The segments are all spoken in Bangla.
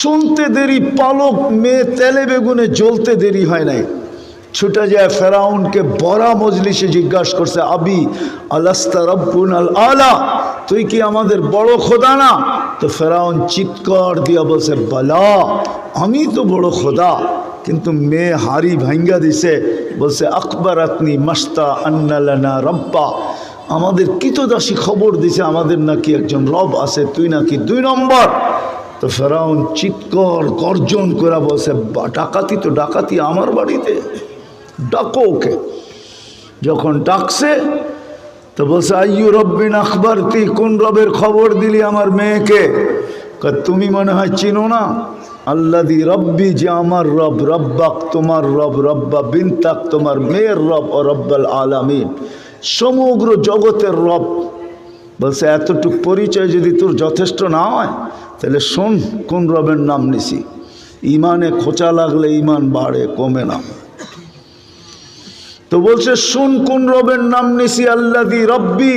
শুনতে দেরি, পালক মেয়ে তেলে বেগুনে জ্বলতে দেরি হয় নাই। ছুটে যায় ফেরাউনকে বড়া মজলিসে জিজ্ঞাসা করছে, আবি, আলাস্তা রব্বুন আল? আলা তুই কি আমাদের বড় খোদা না? তো ফেরাউন চিৎকার দিয়া বলছে, বালা, আমি তো বড় খোদা। কিন্তু মেয়ে হাড়ি ভাঙ্গা দিছে। বলছে আকবর আপনি মাস্তা আন্নালানা রব্বা। আমাদের কিতদাসী খবর দিছে, আমাদের নাকি একজন রব আছে, তুই নাকি দুই নম্বর। তো ফেরাউন চিৎকর, গর্জন করে বলছে, "বা- ডাকাতি তো ডাকাতি আমার বাড়িতে। ডাকো ওকে। যখন ডাকছে, তো বলছে, আইয়ু রব্বিন আখবর তুই কোন রবের খবর দিলি আমার মেয়েকে? তুমি মনে হয় চিনো না? আল্লাদি রব্বি যে আমার রব, রব্বাক তোমার রব, রব্বা বিনতাক তোমার মেয়ের রব ও রব্বাল আলামিন। সমগ্র জগতের রব বলছে, এতটুক পরিচয় যদি তোর যথেষ্ট না হয়, তাহলে শোন কোন রবের নাম নিছি। ইমানে খোঁচা লাগলে ইমান বাড়ে, কমে না। তো বলছে, শুন কোন রবের নাম নিছি আল্লাদি রব্বি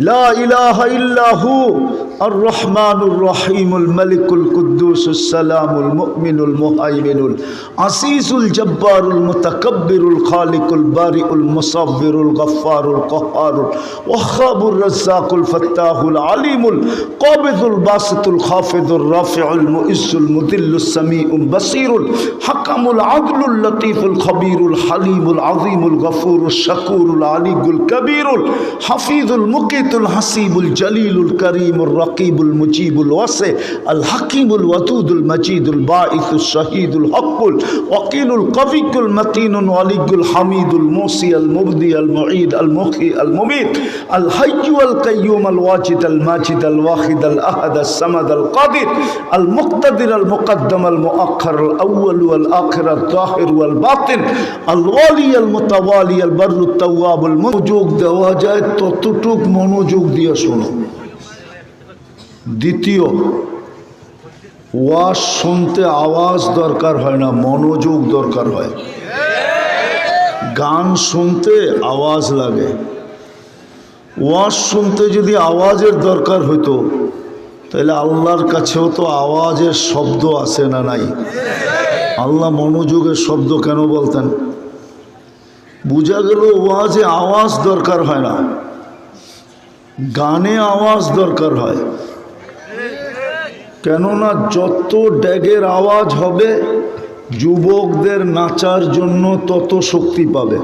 لا إله إلا هو الرحمن الرحيم الملك القدوس السلام المؤمن المهيمن العزيز الجبار المتكبر الخالق البارئ المصور الغفار القهار الوهاب الرزاق الفتاح العليم القابض الباسط الخافض الرافع المؤس المذل السميع البصير الحكم العدل اللطيف الخبير الحليم العظيم الغفور الشكور العلي الكبير الحفيظ المقيت মুকিতুল হাসিবুল জলিলুল করিমুল রকিবুল মুজিবুল ওয়াসে, আল হাকিমুল ওয়াদুদুল মজিদুল বাঈসুল শহীদুল হকুল ওয়াকিলুল কবিকুল মতিনুল ওয়ালিগুল হামিদুল মুসি আল মুবদি আল মুঈদ আল মুখি আল মুমিত, আল হাইয়ু আল কাইয়ুম আল ওয়াজিদ আল মাজিদ আল ওয়াহিদ আল আহাদ আল সামাদ আল কাদির, আল মুক্তাদির আল মুকদ্দম আল মুআخر আল আউয়াল ওয়াল আখির আল জাহির ওয়াল বাতিন, আল ওয়ালি আল মুতাওয়ালি আল বাররু তাওয়াব আল মনোযোগ দেওয়া যায় ততটুক মনোযোগ দিয়ে শোনো। দ্বিতীয়, ওয়াজ শুনতে আওয়াজ দরকার হয় না, মনোযোগ দরকার হয়। গান শুনতে আওয়াজ লাগে। ওয়াজ শুনতে যদি আওয়াজের দরকার হইতো, তাহলে আল্লাহর কাছেও তো আওয়াজের শব্দ আছে না নাই? আল্লাহ মনোযোগের শব্দ কেন বলতেন? বোঝা গেল ওয়াজে আওয়াজ দরকার হয় না। গানে আওয়াজ দরকার হয়। কেননা যত ড্যাগের আওয়াজ হবে, যুবকদের নাচার জন্য তত শক্তি পাবে।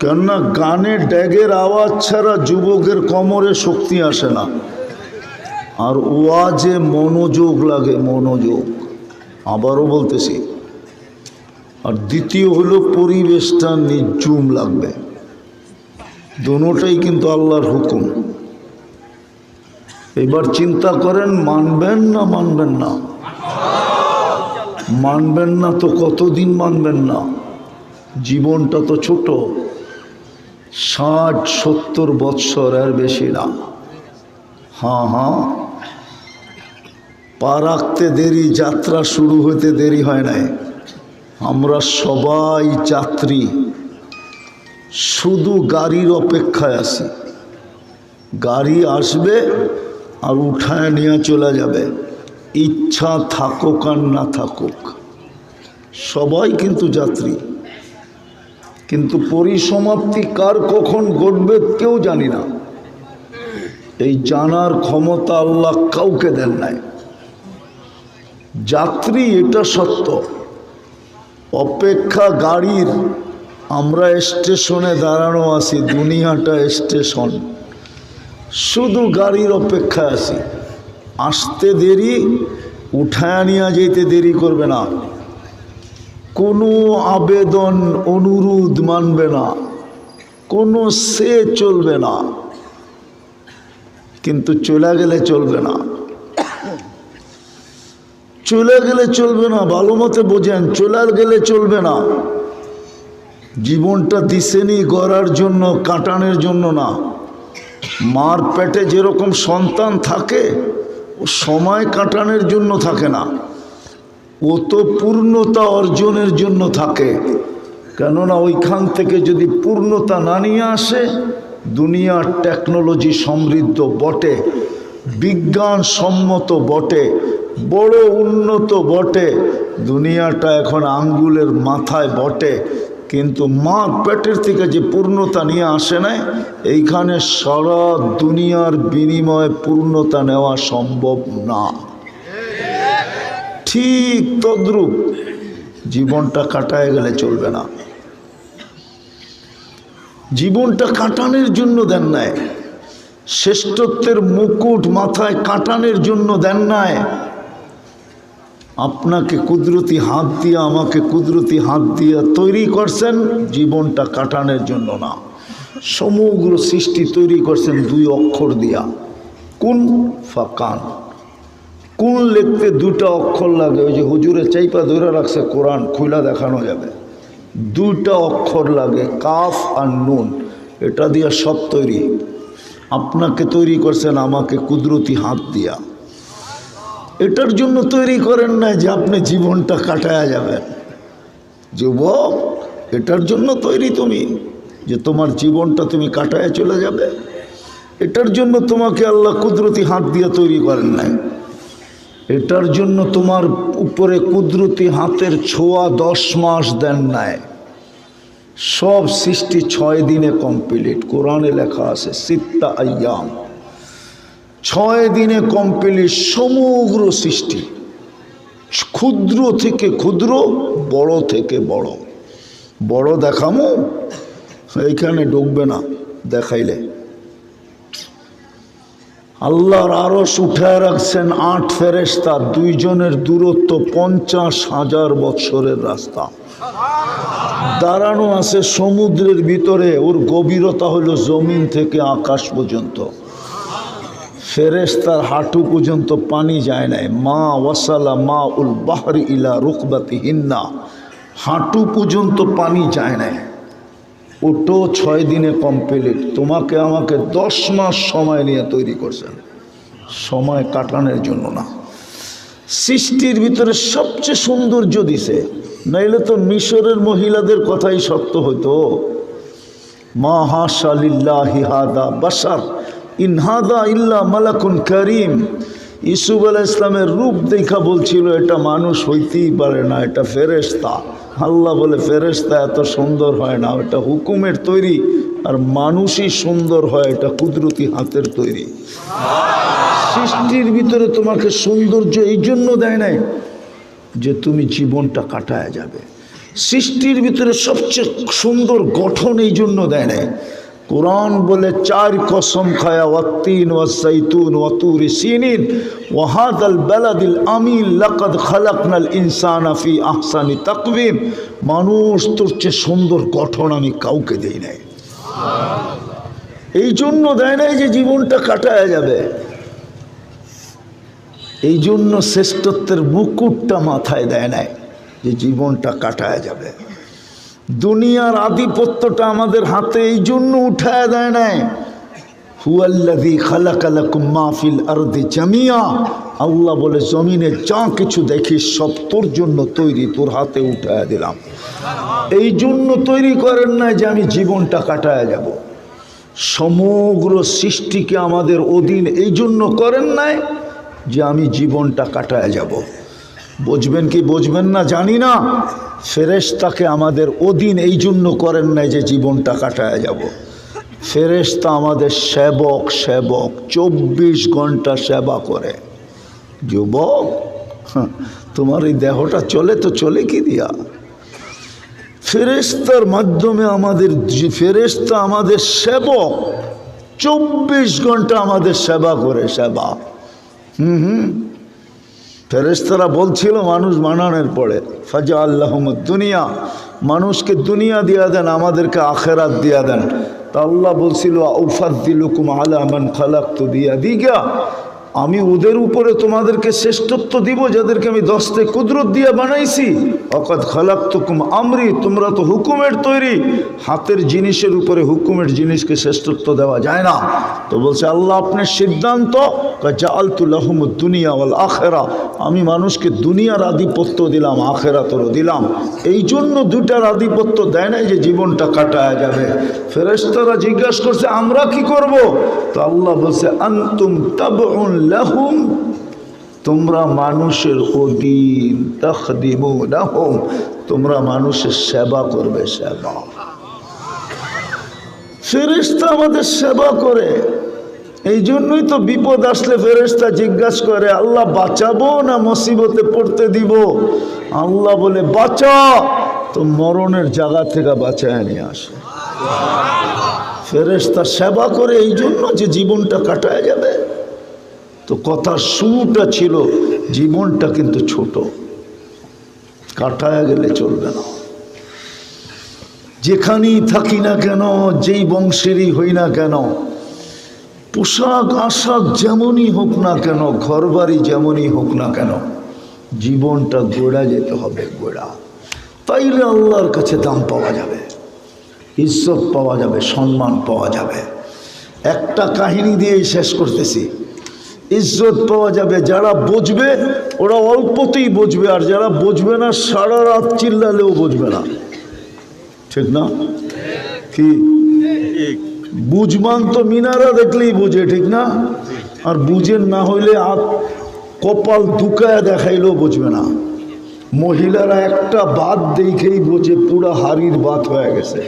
কেননা গানে ড্যাগের আওয়াজ ছাড়া যুবকের কমরে শক্তি আসে না। আর ওয়াজে মনোযোগ লাগে, মনোযোগ। আবারও বলতেছি। আর দ্বিতীয় হলো পরিবেশটা নির্জুম লাগবে। দোনোটাই কিন্তু আল্লাহর হুকুম। এবার চিন্তা করেন, মানবেন না মানবেন না? মানবেন না তো কতদিন মানবেন না? জীবনটা তো ছোট, ষাট, সত্তর বৎসর আর বেশি না। হ্যাঁ হ্যাঁ। পা রাখতে দেরি, যাত্রা শুরু হতে দেরি হয় নাই। আমরা সবাই যাত্রী। শুধু গাড়ির অপেক্ষায় আছি। গাড়ি আসবে আর উঠায় নিয়ে চলে যাবে। ইচ্ছা থাকুক আর না থাকুক। সবাই কিন্তু যাত্রী। কিন্তু পরিসমাপ্তি কার কখন ঘটবে কেউ জানি না। এই জানার ক্ষমতা আল্লাহ কাউকে দেন নাই। যাত্রী এটা সত্য। অপেক্ষা গাড়ির আমরা স্টেশনে দাঁড়ানো আছি, দুনিয়াটা স্টেশন। শুধু গাড়ির অপেক্ষায় আছি। আসতে দেরি, উঠায় নিয়ে যেতে দেরি করবে না। কোনো আবেদন, অনুরোধ মানবে না। কোনো সে চলবে না। কিন্তু চলে গেলে চলবে না। চলে গেলে চলবে না, ভালো মতে বোঝেন, চলে গেলে চলবে না। জীবনটা দিছেনি গড়ার জন্য, কাটানোর জন্য না। মার পেটে যেরকম সন্তান থাকে, ও সময় কাটানোর জন্য থাকে না। ও তো পূর্ণতা অর্জনের জন্য থাকে। কেননা ওইখান থেকে যদি পূর্ণতা না নিয়ে আসে, দুনিয়ার টেকনোলজি সমৃদ্ধ বটে বিজ্ঞান সম্মত বটে, বড় উন্নত বটে, দুনিয়াটা এখন আঙ্গুলের মাথায় বটে। কিন্তু মা পেটের থেকে যে পূর্ণতা নিয়ে আসে নাই, এইখানে সারা দুনিয়ার বিনিময়ে পূর্ণতা নেওয়া সম্ভব না। ঠিক তদ্রূপ জীবনটা কাটায় গেলে চলবে না। জীবনটা কাটানোর জন্য দেন নাই, শ্রেষ্ঠত্বের মুকুট মাথায় কাটানোর জন্য দেন নাই আপনাকে কুদরতি হাত দিয়ে, আমাকে কুদরতি হাত দিয়ে তৈরি করছেন, জীবনটা কাটানোর জন্য না। সমগ্র সৃষ্টি তৈরি করছেন দুই অক্ষর দিয়া। কোন ফাকান কোন। লিখতে দুটা অক্ষর লাগে, ওই যে হুজুরে চাইপা ধরে রাখছে, কোরআন খুলা দেখানো যাবে। দুটা অক্ষর লাগে, কাফ আর নুন, এটা দিয়া সব তৈরি। আপনাকে তৈরি করছেন আমাকে কুদরতি হাত দিয়া। এটার জন্য তৈরি করেন না যে আপনি জীবনটা কাটায়া যাবেন। যুবক, এটার জন্য তৈরি তুমি, যে তোমার জীবনটা তুমি কাটায় চলে যাবে। এটার জন্য তোমাকে আল্লাহ কুদরতি হাত দিয়ে তৈরি করেন নাই। এটার জন্য তোমার উপরে কুদরতি হাতের ছোঁয়া দশ মাস দেন নাই। সব সৃষ্টি ছয় দিনে কমপ্লিট। কোরআনে লেখা আছে, সিত্তা আয়াম। ছয় দিনে কমপ্লিট সমগ্র সৃষ্টি। ক্ষুদ্র থেকে ক্ষুদ্র, বড় থেকে বড়। বড় দেখামো, এইখানে ডুববে না, দেখাইলে। আল্লাহর আরস উঠায় রাখছেন আট ফেরেস্তা দুইজনের দূরত্ব পঞ্চাশ হাজার বৎসরের রাস্তা। দাঁড়ানো আছে সমুদ্রের ভিতরে, ওর গভীরতা হলো জমিন থেকে আকাশ পর্যন্ত। ফেরেস্তার হাঁটু পর্যন্ত পানি যায় নাই। মা ওয়াসালা মা উল বাহরি ইলা রুকবাতি হিন্না হাঁটু পর্যন্ত পানি যায় নাই। ওটো ছয় দিনে কমপ্লিট। তোমাকে আমাকে দশ মাস সময় নিয়ে তৈরি করছেন। সময় কাটানোর জন্য না। সৃষ্টির ভিতরে সবচেয়ে সৌন্দর্য দিছে। নাইলে তো মিশরের মহিলাদের কথাই সত্য হতো মা হাশালিল্লাহি হাদা বাসার ইনহাদা ইল্লা মালাকুন করিম। ইসুফ আলাহ ইসলামের রূপ দেখা বলছিল, এটা মানুষ হইতেই পারে না, এটা ফেরেস্তা আল্লাহ বলে ফেরেস্তা এত সুন্দর হয় না, এটা হুকুমের তৈরি, আর মানুষই সুন্দর হয়, এটা কুদরতি হাতের তৈরি। সৃষ্টির ভিতরে তোমাকে সৌন্দর্য এই জন্য দেয় নাই যে তুমি জীবনটা কাটায় যাবে। সৃষ্টির ভিতরে সবচেয়ে সুন্দর গঠন এই জন্য দেয় নাই। কোরআন বলে চার কসম খায়া তাকবিম মানুষ তোর চেয়ে সুন্দর গঠন আমি কাউকে দেই নাই। এই জন্য দেয় নাই যে জীবনটা কাটায় যাবে। এই জন্য শ্রেষ্ঠত্বের মুকুটটা মাথায় দেয় নাই যে জীবনটা কাটায় যাবে। দুনিয়ার আধিপত্যটা আমাদের হাতে এই জন্য উঠায় দেয় নাই। হুয়াল্লাদি খালাকালাকুম মাহফিল আরদি জামিয়া। আল্লাহ বলে, জমিনে যা কিছু দেখিস, সব তোর জন্য তৈরি, তোর হাতে উঠায় দিলাম। এই জন্য তৈরি করেন না যে আমি জীবনটা কাটায় যাব। সমগ্র সৃষ্টিকে আমাদের অধীন এই জন্য করেন নাই যে আমি জীবনটা কাটায় যাব। বুঝবেন কি বুঝবেন না? জানি না। ফেরেশতাকে আমাদের অধীন এই জন্য করেন নাই যে জীবনটা কাটায় যাব। ফেরেশতা আমাদের সেবক সেবক। চব্বিশ ঘণ্টা সেবা করে। যুবক তোমার এই দেহটা চলে তো চলে কি দিয়া? ফেরেস্তার মাধ্যমে আমাদের ফেরেস্তা আমাদের সেবক। চব্বিশ ঘণ্টা আমাদের সেবা করে, সেবা। হুম হুম। ফেরেস্তারা বলছিল, মানুষ মানানোর পরে ফাজা আল্লাহমদ দুনিয়া, মানুষকে দুনিয়া দিয়া দেন, আমাদেরকে আখেরাত দিয়া দেন। তা আল্লাহ বলছিল, আউফাদ্দিলুকুম আলা মান খালাক তো দিয়া দিগা আমি ওদের উপরে তোমাদেরকে শ্রেষ্ঠত্ব দিব, যাদেরকে আমি দশতে কুদরত দিয়ে বানাইছি। অকদ খালাক তুকুম আমরি, তোমরা তো হুকুমের তৈরি। হাতের জিনিসের উপরে হুকুমের জিনিসকে শ্রেষ্ঠত্ব দেওয়া যায় না। তো বলছে, আল্লাহ আপনার সিদ্ধান্ত জালতুল্লাহম দুনিয়া ওয়াল আখেরা। আমি মানুষকে দুনিয়ার আধিপত্য দিলাম, আখেরাতরও দিলাম। এই জন্য দুটার আধিপত্য দেয় নাই যে জীবনটা কাটায় যাবে। ফেরেশতারা জিজ্ঞাসা করছে, আমরা কি করব? তো আল্লাহ বলছে, আন্তুম তাবউন লাহুম তোমরা মানুষের অধীন তখদিমু নাহম তোমরা মানুষের সেবা করবে, সেবা। ফেরেস্তা আমাদের সেবা করে। এই জন্যই তো বিপদ আসলে ফেরেস্তা জিজ্ঞাসা করে, আল্লাহ বাঁচাবো না মুসিবতে পড়তে দিব? আল্লাহ বলে, বাঁচা, তো মরণের জায়গা থেকে বাঁচায় নিয়ে আসে। ফেরেস্তা সেবা করে, এই জন্য যে জীবনটা কাটায় যাবে। তো কথার শুরুটা ছিল, জীবনটা কিন্তু ছোট। কাটায় গেলে চলবে না। যেখানেই থাকি না কেন, যেই বংশেরই হই না কেন, পোশাক আশাক যেমনই হোক না কেন, ঘরবাড়ি যেমনই হোক না কেন, জীবনটা গোড়া যেতে হবে, গোড়া। তাইলে আল্লাহর কাছে দাম পাওয়া যাবে, ইজ্জত পাওয়া যাবে, সম্মান পাওয়া যাবে। একটা কাহিনী দিয়েই শেষ করতেছি। ইজ্জত পাওয়া যাবে, যারা বুঝবে, ওরা অল্পতেই বুঝবে, আর যারা বুঝবে না, সারা রাত চিল্লালেও বুঝবে না। ঠিক না? কি? বুঝমান তো মিনারা দেখলেই বুঝে, ঠিক না? আর বুঝেন না হইলে আর কপাল দুকায় দেখাইলেও বুঝবে না। মহিলারা একটা বাদ দেখেই বোঝে, পুরা হাড়ির বাত হয়ে গেছে।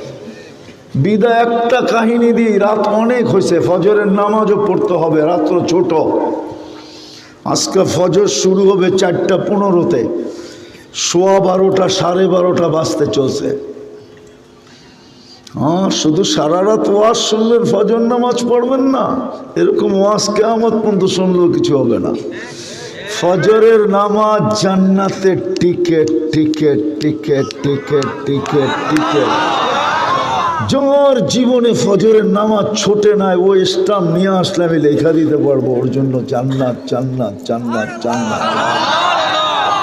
বিদা একটা কাহিনী দিই, রাত অনেক হয়েছে, ফজরের নামাজও পড়তে হবে, রাত্র ছোট। আজকে ফজর শুরু হবে চারটা পনেরোতে, সোয়া বারোটা, সাড়ে বারোটা বাজতে চলছে। হ্যাঁ শুধু সারা রাত ওয়াজ শুনলেন, ফজর নামাজ পড়বেন না, এরকম ওয়াজ কেমন পর্যন্ত শুনলেও কিছু হবে না। ফজরের নামাজ জান্নাতের ticket ticket ticket ticket ticket ticket. যার জীবনে ফজরের নামাজ ছোটে নাই, ও স্টাম্প নিয়ে আসলে আমি লেখা দিতে পারব, ওর জন্য জান্নাত জান্নাত জান্নাত জান্নাত।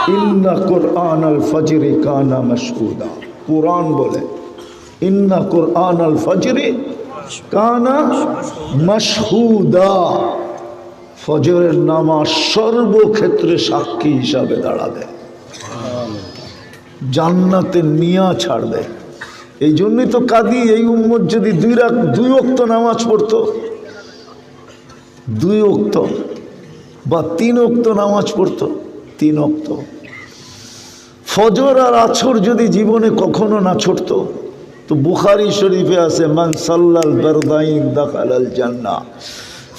ইন্না কোরআন আল ফজরি কানা মশহুদা কোরআন বলে, ইন্না কোরআন আল ফজরি কানা মশহুদা। ফজরের নামাজ সর্বক্ষেত্রে সাক্ষী হিসাবে দাঁড়াবে। জান্নাতে নিয়া ছাড়বে। এই জন্যই তো কাদি, এই উম্মত যদি দুই রাত দুই অক্ত নামাজ পড়তো, দুই অক্ত বা তিন অক্ত নামাজ পড়তো, তিন অক্ত ফজর আর আছর যদি জীবনে কখনো না ছুটতো, তো বুখারি শরীফে আছে, মান সাল্লাল বেরদাইন দাখালাল জান্না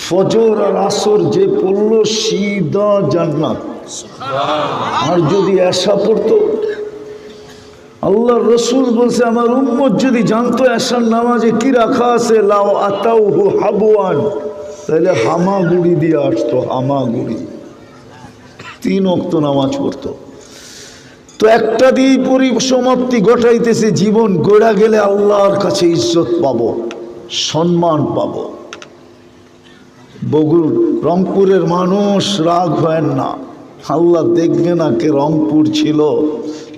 ফজর আর আসর যে পড়ল সিদা জান্নাত। আর যদি এসা পড়তো আল্লাহ রসুল বলছে, আমার উম্মত যদি জানতো এসার নামাজে কি রাখা আছে, লাও আতাউ হু হাবুয়ান তাহলে হামাগুড়ি দিয়ে আসতো হামাগুড়ি তিন অক্ত নামাজ পড়তো। তো একটা দিয়েই পরিসমাপ্তি ঘটাইতেছে, জীবন গড়া গেলে আল্লাহর কাছে ইজ্জত পাবো, সম্মান পাব। বগুর রংপুরের মানুষ রাগ হয় না। আল্লাহ দেখবে না কে রংপুর ছিল।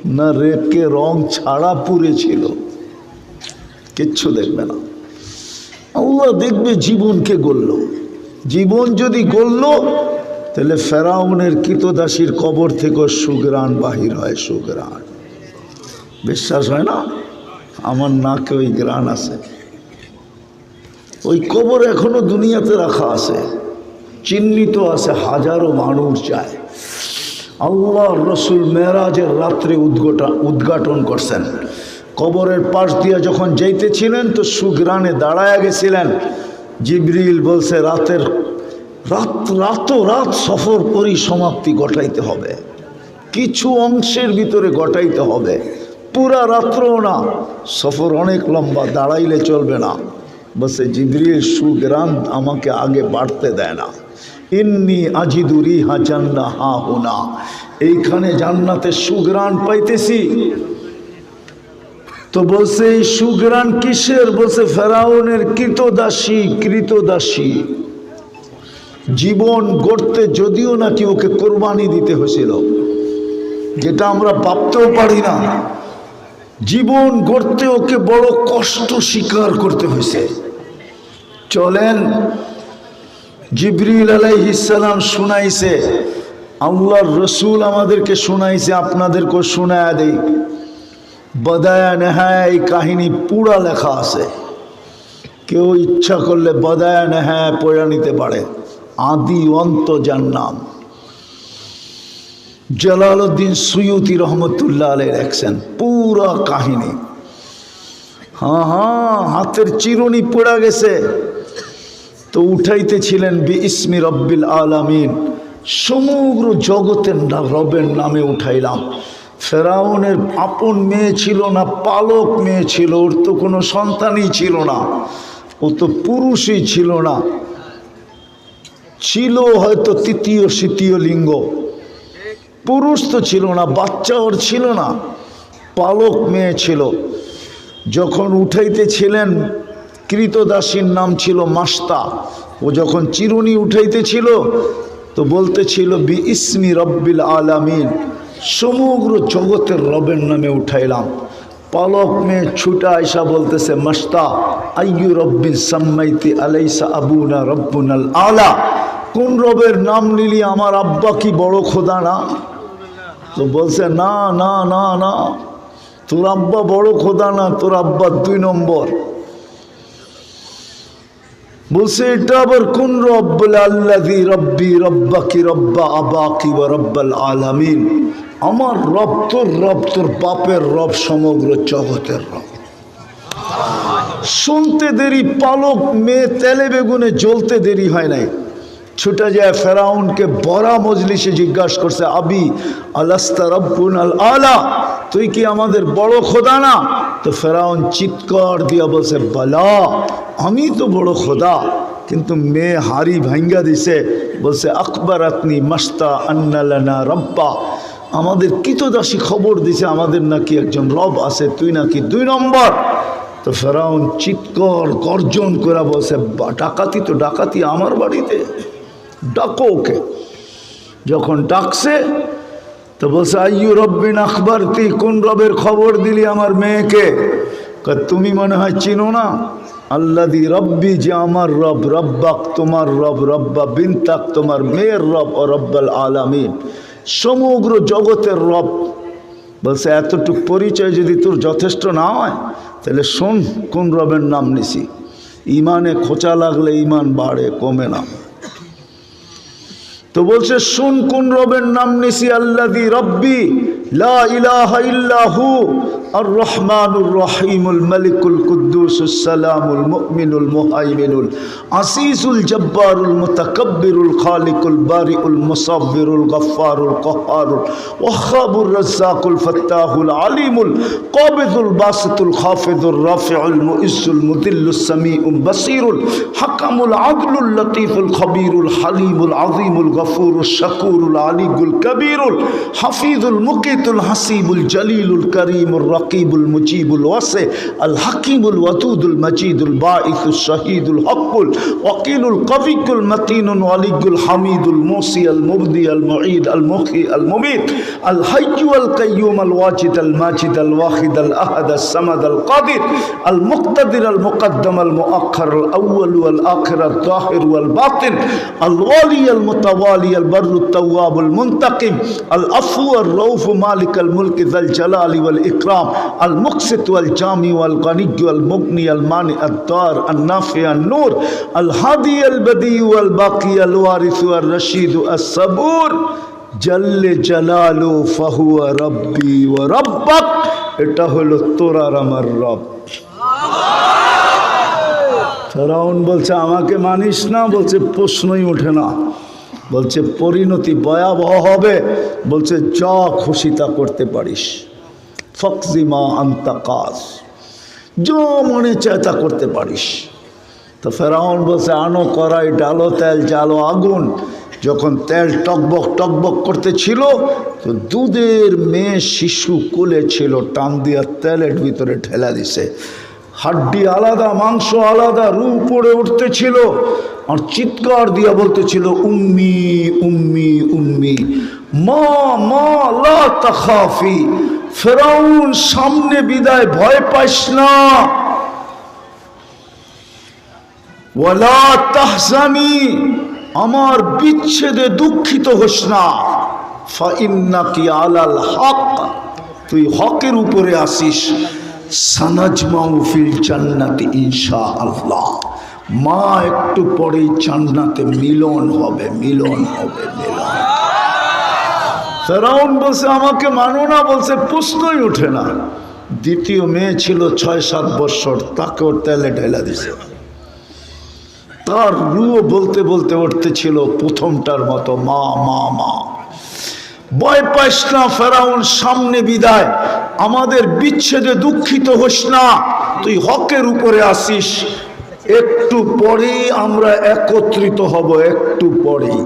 না রেকে রং ছাড়া পুরে ছিল। কিচ্ছু দেখবে না। আল্লাহ দেখবে জীবনকে গড়ল। জীবন যদি গড়ল, তাহলে ফেরাউনের কৃতদাসীর কবর থেকে সুগ্রাণ বাহির হয় সুগ্রাণ বিশ্বাস হয় না? আমার নাকে ওই গ্রাণ আছে। ওই কবর এখনও দুনিয়াতে রাখা আছে। চিহ্নিত আছে, হাজারো মানুষ যায়। আল্লাহ রসুল মেরাজের রাত্রে উদ্ঘটা উদ্ঘাটন করছেন। কবরের পাশ দিয়ে যখন যাইতেছিলেন তো সুগ্রানে দাঁড়ায় গেছিলেন। জিবরিল বলছে, রাতের রাত রাত রাত সফর পরিসমাপ্তি ঘটাইতে হবে। কিছু অংশের ভিতরে ঘটাইতে হবে। পুরা রাত্রও না। সফর অনেক লম্বা, দাঁড়াইলে চলবে না। বসে জিবরিল সুগ্রাম আমাকে আগে বাড়তে দেয় না। ইন্নি আজিদুরি হা জান্না হা হুনা। এইখানে জান্নাতে সুগ্রাণ পাইতেছি। তো বলছে, এই সুগ্রাণ কিসের? বলছে, ফেরাউনের কৃতদাসী কৃতদাসী। জীবন গড়তে যদিও নাকি ওকে কোরবানি দিতে হয়েছিল, যেটা আমরা ভাবতেও পারি না। জীবন গড়তে ওকে বড় কষ্ট স্বীকার করতে হয়েছে। চলেন জিবরিল আলাইহিসালাম শুনাইছে। আল্লাহর রসুল আমাদেরকে শুনাইছে, আপনাদেরকে শোনায় দেই। বদায়া নেহায় এই কাহিনী পুরা লেখা আছে। কেউ ইচ্ছা করলে বদায়া নেহায় পড়ে নিতে পারে। আদি অন্ত যার নাম জালালউদ্দিন সুয়ুতি রহমতুল্লাহ আলাই লেখছেন, পুরা কাহিনী। হ্যাঁ হ্যাঁ হাতের চিরুনি পড়া গেছে। তো উঠাইতেছিলেন বি ইসমি রব্বিল আলামিন। সমগ্র জগতের রবের নামে উঠাইলাম। ফেরাউনের আপন মেয়ে ছিল না, পালক মেয়ে ছিল, ওর তো কোনো সন্তানই ছিল না, ও তো পুরুষই ছিল না। ছিল হয়তো তৃতীয় তৃতীয় লিঙ্গ। পুরুষ তো ছিল না, বাচ্চা ওর ছিল না, পালক মেয়ে ছিল। যখন উঠাইতেছিলেন কৃতদাসীর নাম ছিল মাস্তা। ও যখন চিরুনি উঠাইতেছিল, তো বলতেছিল, বি ইসমি রব্বিল আলামিন, সমগ্র জগতের রবের নামে উঠাইলাম। পালক মেয়ে ছুটা আয়সা বলতেছে, মাস্তা, আইয়ু রব্বিন সাম্মাইতি আলাইসা আবুনা রব্বুনাল আলা। কোন রবের নাম নিলি আমার আব্বা কি বড় খোদা না? তো বলছে, না না না না। তোর আব্বা বড় খোদা না, তোর আব্বা দুই নম্বর। বলছে, এটা আবার কোন রব বলে আল্লাদি রব্বি কি রব্বা আবা কি বা রব্বাল আলামিন? আমার রব তোর রব, তোর বাপের রব, সমগ্র জগতের রব। শুনতে দেরি, পালক মেয়ে তেলে বেগুনে জ্বলতে দেরি হয় নাই। ছুটে যায় ফেরাউনকে বড়া মজলিসে জিজ্ঞাসা করছে, আবি, আলাস্তা রব্বুন আল আলা? তুই কি আমাদের বড় খোদা না? তো ফেরাউন চিৎকার দিয়া বলছে, বালা, আমি তো বড় খোদা, কিন্তু মেয়ে হাড়ি ভাঙ্গা দিছে। বলছে আকবর আপনি মাস্তা আন্নালানা রব্বা, আমাদের কিতদাসী খবর দিছে, আমাদের নাকি একজন রব আছে, তুই নাকি দুই নম্বর? তো ফেরাউন চিৎকর গর্জন করে বলছে ডাকাতি তো ডাকাতি আমার বাড়িতে, ডাকো ওকে। যখন ডাকছে তো বলছে, আইয়ু রব্বিন আখবর তুই কোন রবের খবর দিলি আমার মেয়েকে? তুমি মনে হয় চিনো না? আল্লাদি রব্বি যে আমার রব, রব্বাক তোমার রব, রব্বা বিনতাক তোমার মেয়ের রব, ও রব্বাল আলামিন। সমগ্র জগতের রব বলছে, এতটুক পরিচয় যদি তোর যথেষ্ট না হয়, তাহলে শোন কোন রবের নাম নিছি। ইমানে খোঁচা লাগলে ইমান বাড়ে, কমে না। তো বলছে শুন কোন রবের নাম নিছি আল্লাদি রব্বি লা الرحمن الرحيم الملك القدوس السلام المؤمن المهيمن العزيز الجبار المتكبر الخالق البارئ المصبر الغفار القهار الوهاب الرزاق الفتاح العليم القابض الباسط الخافض الرافع المؤس المذل السميع البصير الحكم العدل اللطيف الخبير الحليم العظيم الغفور الشكور العلي الكبير الحفيظ المقيت الحسيب الجليل الكريم الرحيم রকিবুল মুজিবুল ওয়াসে, আল হাকিমুল ওয়াতুদুল মজিদুল বাঈসুল শহীদুল হকুল ওকিলুল কবিকুল মতিনুল ওয়ালিকুল হামিদুল মোসি আল মুবদি আল মুঈদ আল মুখি আল মুবিদ আল হাইয়ু আল কাইয়ুম আল ওয়াজিদ আল মাজিদ আল ওয়াহিদ আল আহাদ আল সামাদ আল কাদির, আল মুক্তাদির আল মুকদ্দম আল মুআক্ষর আল আউয়াল ওয়াল আখির আল জাহির ওয়াল বাতিন, আল ওয়ালি আল মুতাওয়ালি আল বাররু التواب المنتقم العفو الرؤوف مالك الملك ذا الجلال والإكرام আল মুকসিত আল জামি আল কানিক আল মুগনি আল মানি আদার আল নাফি আল নূর আল হাদি আল বদি আল বাকি আল ওয়ারিস আল রশিদ আল সবুর জল্লে জালালু ফাহু রব্বি ও রব্বাক এটা হলো তোর আর আমার রব। ফেরাউন বলছে, আমাকে মানিস না? বলছে, প্রশ্নই ওঠে না। বলছে, পরিণতি ভয়াবহ হবে। বলছে, যা খুশি তা করতে পারিস। ফকজিমা আন্তা কাজ। যা মনে চায় তা করতে পারিস। তো ফেরাউন বলছে, আনো কড়াই, ডালো তেল, জালো আগুন। যখন তেল টকবক টকবক করতেছিল তো দুধের মেয়ে শিশু কোলে ছিল, টান দিয়া তেলের ভিতরে ঠেলা দিছে। হাড্ডি আলাদা, মাংস আলাদা রু পড়ে উঠতেছিল। আর চিৎকার দিয়া বলতেছিল, উম্মি উম্মি উম্মি, মা মা, লা তাখাফি। ফেরাউন সামনে বিদায়, ভয় পাইস না। ওয়ালা তাহজানি, আমার বিচ্ছেদে দুঃখিত হোস না। ফাইন্নাকি আলাল হক, তুই হকের উপরে আসিস। সানাজমাউ ফিল জান্নাতি ইনশা আল্লাহ মা, একটু পরেই জান্নাতে মিলন হবে মিলন হবে, মিলন ফেরাউন বলছে, আমাকে মানো না, বলছে, প্রশ্নই ওঠে না। দ্বিতীয় মেয়ে ছিল ছয়, সাত বৎসর তাকেও তেলে ঢেলা দিছে। তার রুও বলতে বলতে উঠতে ছিল প্রথমটার মতো, মা মা মা, ভয় পাইস না ফেরাউন, সামনে বিদায়। আমাদের বিচ্ছেদে দুঃখিত হোস না, তুই হকের উপরে আসিস। একটু পরেই আমরা একত্রিত হব, একটু পরেই।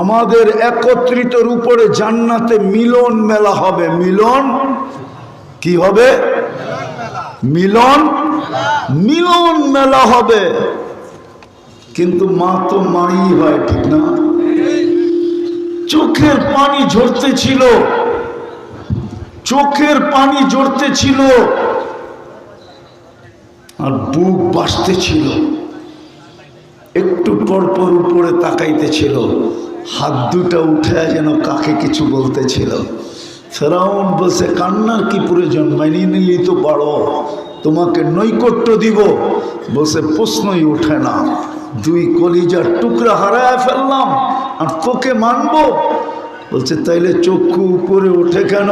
আমাদের একত্রিতর উপরে জান্নাতে মিলন মেলা হবে। মিলন? কি হবে? মিলন? মিলন মেলা হবে। কিন্তু মা তো মাই হয়, ঠিক না? চোখের পানি ঝরতে ছিল। চোখের পানি ঝরতে ছিল। আর বুক বাসতে ছিল। একটু পর পর উপরে তাকাইতেছিল হাত দুটা উঠে যেন কাকে কিছু বলতেছিল। ফেরাউন বলছে, কান্নার কি প্রয়োজন? মানিয়ে নিলেই তো পারো। তোমাকে নৈকট্য দিব। বলছে, প্রশ্নই ওঠে না। দুই কলিজার টুকরা হারায় ফেললাম, আর তোকে মানবো? বলছে, তাইলে চক্ষু উপরে ওঠে কেন?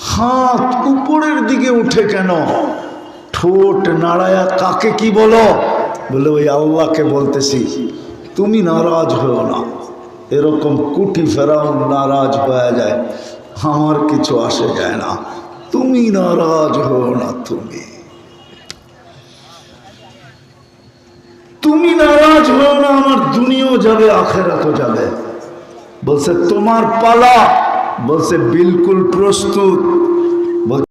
হাত উপরের দিকে উঠে কেন? ঠোঁট নাড়ায়া কাকে কি বলো? বলে, ওই আল্লাহকে বলতেছি। তুমি নারাজ হও না। এরকম কুটি ফেরাউন নারাজ হয়ে যায়। আমার কিছু আসে যায় না। তুমি নারাজ হও না তুমি। তুমি নারাজ হও না, আমার দুনিয়াও যাবে, আখেরাতও যাবে। বলছে, তোমার পালা? বলছে, বিলকুল প্রস্তুত।